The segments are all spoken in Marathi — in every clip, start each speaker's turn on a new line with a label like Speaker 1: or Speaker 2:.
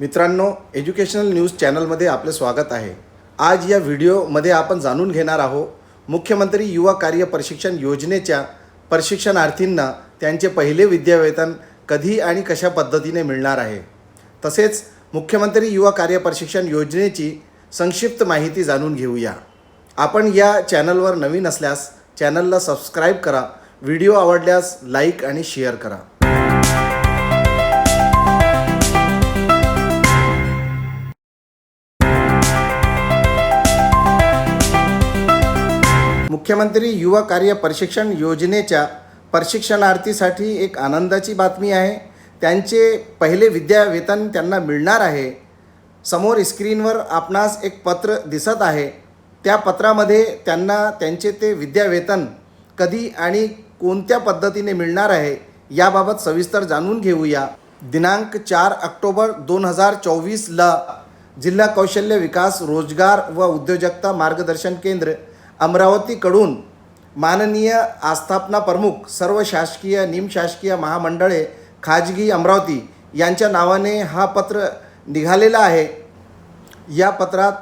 Speaker 1: मित्रांनो एज्युकेशनल न्यूज चॅनलमध्ये आपले स्वागत आहे. आज या व्हिडिओमध्ये आपण जाणून घेणार आहोत मुख्यमंत्री युवा कार्य प्रशिक्षण योजनेच्या प्रशिक्षणार्थींना त्यांचे पहिले विद्यावेतन कधी आणि कशा पद्धतीने मिळणार आहे. तसेच मुख्यमंत्री युवा कार्य प्रशिक्षण योजनेची संक्षिप्त माहिती जाणून घेऊया. आपण या चॅनलवर नवीन असल्यास चॅनलला सबस्क्राईब करा व्हिडिओ आवडल्यास लाईक आणि शेअर करा. मुख्यमंत्री युवा कार्य प्रशिक्षण योजनेच्या प्रशिक्षणार्थीसाठी एक आनंदाची बातमी आहे. त्यांचे पहिले विद्यावेतन त्यांना मिळणार आहे. समोर स्क्रीनवर आपणास एक पत्र दिसत आहे. त्या पत्रामध्ये त्यांना त्यांचे ते विद्यावेतन कधी आणि कोणत्या पद्धतीने मिळणार आहे याबाबत सविस्तर जाणून घेऊया. दिनांक चार ऑक्टोबर दोन हजार चोवीसला जिल्हा कौशल्य विकास रोजगार व उद्योजकता मार्गदर्शन केंद्र अमरावतीकडून माननीय आस्थापना प्रमुख सर्व शासकीय निमशासकीय महामंडळे खाजगी अमरावती यांच्या नावाने हा पत्र निघालेला आहे. या पत्रात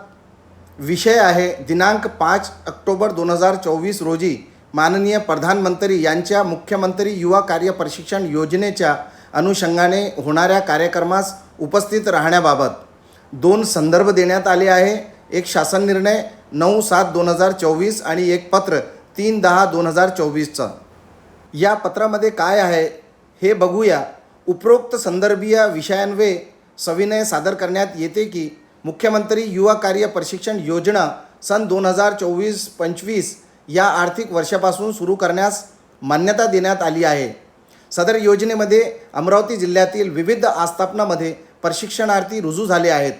Speaker 1: विषय आहे दिनांक पाच ऑक्टोबर दोन हजार चोवीस रोजी माननीय प्रधानमंत्री यांच्या मुख्यमंत्री युवा कार्य प्रशिक्षण योजनेच्या अनुषंगाने होणाऱ्या कार्यक्रमास उपस्थित राहण्याबाबत दोन संदर्भ देण्यात आले आहे. एक शासन निर्णय नऊ सात दोन हजार चोवीस आणि एक पत्र तीन दहा दोन हजार चोवीसचं. या पत्रामध्ये काय आहे हे बघूया. उपरोक्त संदर्भीय विषयांवे सविनय सादर करण्यात येते की मुख्यमंत्री युवा कार्य प्रशिक्षण योजना सन दोन हजार चोवीस पंचवीस या आर्थिक वर्षापासून सुरू करण्यास मान्यता देण्यात आली आहे. सदर योजनेमध्ये अमरावती जिल्ह्यातील विविध आस्थापनामध्ये प्रशिक्षणार्थी रुजू झाले आहेत.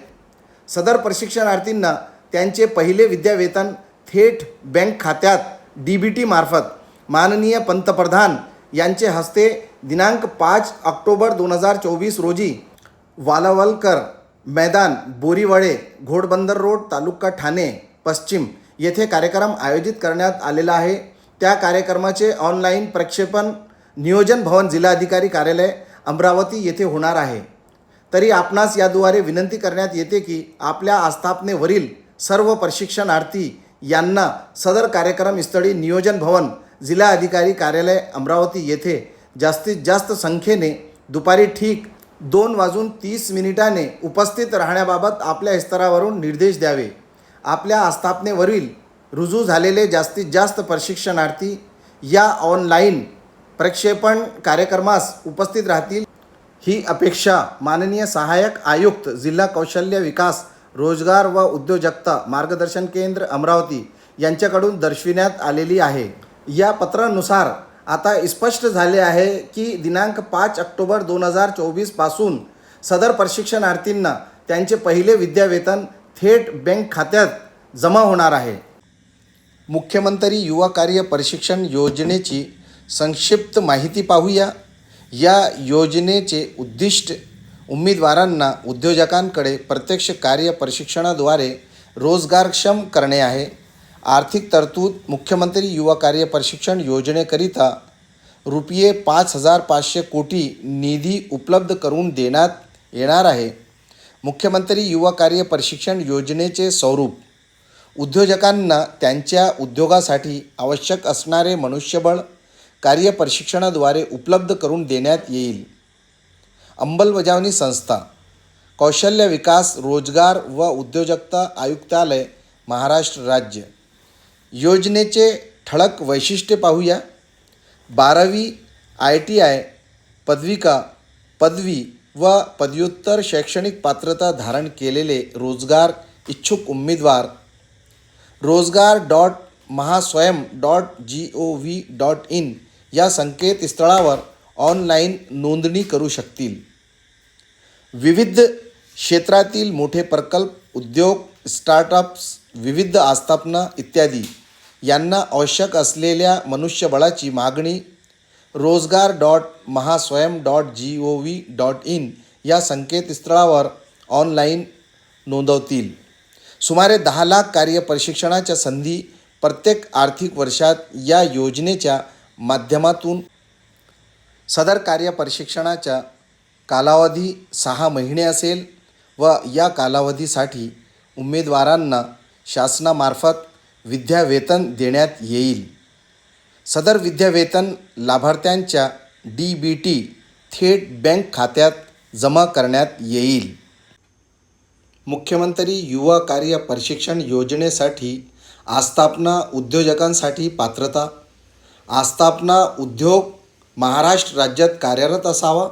Speaker 1: सदर प्रशिक्षणार्थींना त्यांचे पहिले विद्यावेतन थेट बँक खात्यात डी बी टी मार्फत. माननीय पंतप्रधान यांचे हस्ते दिनांक पाच ऑक्टोबर दोन हजार चोवीस रोजी वालावलकर मैदान बोरीवळे घोडबंदर रोड तालुका ठाणे पश्चिम येथे कार्यक्रम आयोजित करण्यात आलेला आहे. त्या कार्यक्रमाचे ऑनलाईन प्रक्षेपण नियोजन भवन जिल्हाधिकारी कार्यालय अमरावती येथे होणार आहे. तरी आपणास याद्वारे विनंती करण्यात येते की आपल्या आस्थापनेवरील सर्व प्रशिक्षणार्थी यांना सदर कार्यक्रम स्थळी नियोजन भवन जिल्हा अधिकारी कार्यालय अमरावती येथे जास्तीत जास्त संख्येने दुपारी ठीक दोन वाजून तीस मिनिटाने उपस्थित राहण्याबाबत आपल्या स्तरावरून निर्देश द्यावे. आपल्या आस्थापनेवरील रुजू झालेले जास्तीत जास्त प्रशिक्षणार्थी या ऑनलाईन प्रक्षेपण कार्यक्रमास उपस्थित राहतील. ही अपेक्षा माननीय सहाय्यक आयुक्त जिल्हा कौशल्य विकास रोजगार व उद्योजकता मार्गदर्शन केंद्र अमरावती यांच्याकडून दर्शविण्यात आलेली आहे. या पत्रानुसार आता स्पष्ट झाले आहे की दिनांक पाच ऑक्टोबर दोन हजार चोवीसपासून सदर प्रशिक्षणार्थींना त्यांचे पहिले विद्यावेतन थेट बँक खात्यात जमा होणार आहे. मुख्यमंत्री युवा कार्य प्रशिक्षण योजनेची संक्षिप्त माहिती पाहूया. या योजनेचे उद्दिष्ट उमेदवारांना उद्योजकांकडे प्रत्यक्ष कार्य प्रशिक्षणाद्वारे रोजगारक्षम करणे आहे. आर्थिक तरतूद मुख्यमंत्री युवा कार्य प्रशिक्षण योजनेकरिता रुपये पाच हजार पाचशे कोटी निधी उपलब्ध करून देण्यात येणार आहे. मुख्यमंत्री युवा कार्य प्रशिक्षण योजनेचे स्वरूप उद्योजकांना त्यांच्या उद्योगासाठी आवश्यक असणारे मनुष्यबळ कार्य प्रशिक्षणाद्वारे उपलब्ध करून देण्यात येईल. अंमलबजावणी संस्था कौशल्य विकास रोजगार व उद्योजकता आयुक्तालय महाराष्ट्र राज्य. योजनेचे ठळक वैशिष्ट्य पाहूया. बारावी आय टी आय पदविका पदवी व पदव्युत्तर शैक्षणिक पात्रता धारण केलेले रोजगार इच्छुक उमेदवार. Rojgar dot Mahaswayam dot G O V dot in. या संकेतस्थळावर ऑनलाईन नोंदणी करू शकतील. विविध क्षेत्रातील मोठे प्रकल्प उद्योग स्टार्टअप्स विविध आस्थापना इत्यादी यांना आवश्यक असलेल्या मनुष्यबळाची मागणी Rojgar dot Mahaswayam dot G O V dot in या संकेतस्थळावर ऑनलाईन नोंदवतील. सुमारे दहा लाख कार्य प्रशिक्षणाच्या संधी प्रत्येक आर्थिक वर्षात या योजनेच्या माध्यमातून सदर कार्य प्रशिक्षणाच्या कालावधी सहा महिने असेल व या कालावधीसाठी उमेदवारांना शासनामार्फत विद्यावेतन देण्यात येईल. सदर विद्यावेतन लाभार्थ्यांच्या डी बी टी थेट बँक खात्यात जमा करण्यात येईल. मुख्यमंत्री युवा कार्य प्रशिक्षण योजनेसाठी आस्थापना उद्योजकांसाठी पात्रता आस्थापना उद्योग महाराष्ट्र राज्यात कार्यरत असावा.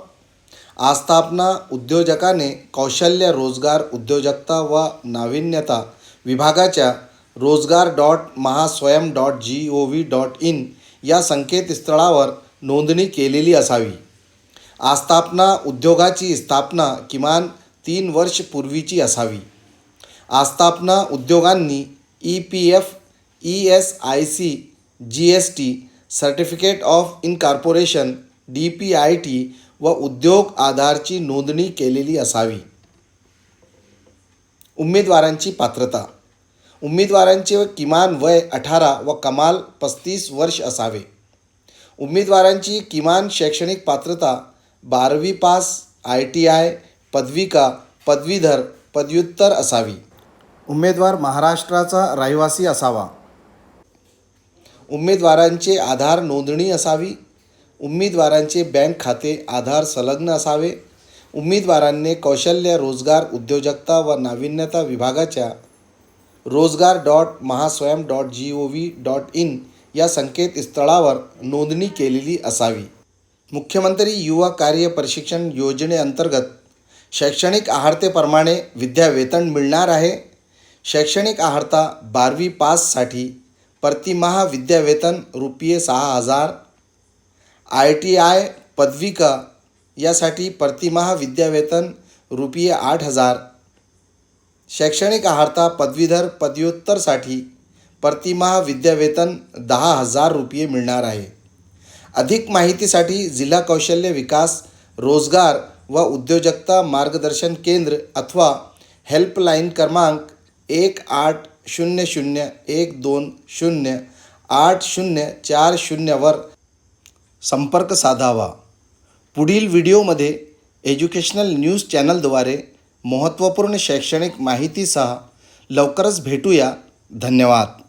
Speaker 1: आस्थापना उद्योजकाने कौशल्य रोजगार उद्योजकता व नाविन्यता विभागाच्या Rojgar dot Mahaswayam dot G O V dot in या संकेतस्थळावर नोंदणी केलेली असावी. आस्थापना उद्योगाची स्थापना किमान तीन वर्ष पूर्वीची असावी. आस्थापना उद्योगांनी E P F E S I C G S T certificate of incorporation D P I T व उद्योग आधारची नोंदणी केलेली असावी. उमेदवारांची पात्रता. उमेदवारांचे किमान वय अठारा व कमाल पस्तीस वर्ष असावे. उमेदवारांची किमान शैक्षणिक पात्रता बारावी पास आय टी आय पदविका पदवीधर पदव्युत्तर असावी. उमेदवार महाराष्ट्राचा रहिवासी असावा. उमेदवारांचे आधार नोंदणी असावी. उमेदवारांचे बँक खाते आधार संलग्न असावे. उमेदवारांनी कौशल्य रोजगार उद्योजकता व नाविन्यता विभागाच्या Rojgar dot Mahaswayam dot G O V dot in या संकेतस्थळावर नोंदणी केलेली असावी. मुख्यमंत्री युवा कार्य प्रशिक्षण योजनेअंतर्गत शैक्षणिक आहारतेप्रमाणे विद्यावेतन मिळणार आहे. शैक्षणिक आहारता बारवी पाससाठी प्रतिमहा विद्यावेतन रुपये सहा हजार. आय टी आय पदविका यासाठी प्रतिमहा विद्यावेतन रुपये आठ हजार. शैक्षणिक आहारता पदवीधर पदव्युत्तरसाठी प्रतिमहा विद्यावेतन दहा हजार रुपये मिळणार आहे. अधिक माहितीसाठी जिल्हा कौशल्य विकास रोजगार व उद्योजकता मार्गदर्शन केंद्र अथवा हेल्पलाईन क्रमांक एक आठ शून्य शून्य एक दोन शून्य आठ शून्य चार शून्यवर संपर्क साधावा. पुढील व्हिडिओमध्ये एज्युकेशनल न्यूज चॅनलद्वारे महत्त्वपूर्ण शैक्षणिक माहितीसह लवकरच भेटूया. धन्यवाद.